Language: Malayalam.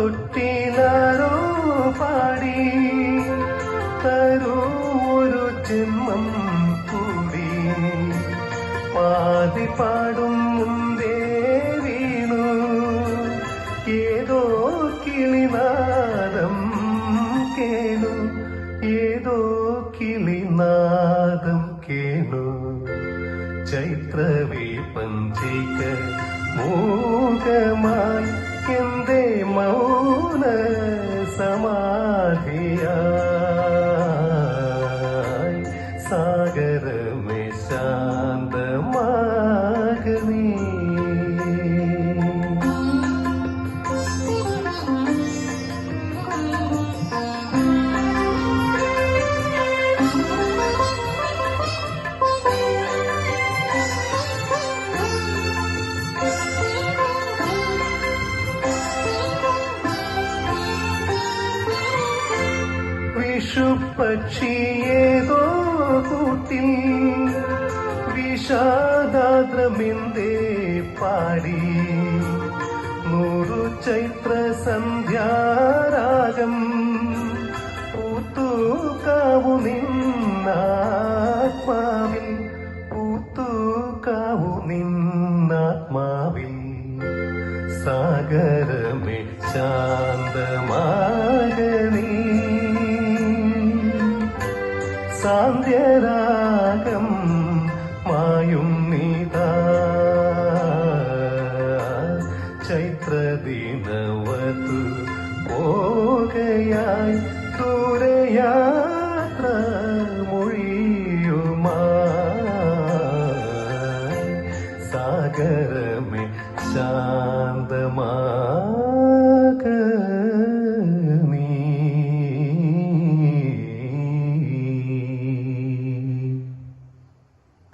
തളിർത്തൊട്ടിലാരോ പാടി തരൂ ഒരു ജന്മം കൂടി. പാതി പാടും മുമ്പേ വീണു ഏതോ കിളിനാദം കേണു ഏതോ കിളിനാദം കേണു. ചൈത്രവേ പഞ്ചിക മൂകമായി ಎಂದೇ ಮೌನ വിഷുപക്ഷിയേതോ കൂട്ടിൽ വിഷാദാദ്രമിന്തേ പാടി. നൂറു ചൈത്ര സന്ധ്യാരാഗം പൂത്തൂക്കാവു നിന്നാത്മാവിൽ പൂത്തൂക്കാവു നിന്നാത്മാവിൽ. സാഗരമേ ശാന്തമാകനീ സാന്ധ്യരാഗം മായും നീതാ. ചൈത്രദിനവതു പോകയായി ദൂരയാത്ര മൊഴിയുമായി സാഗരമേ ശാന്തമാ.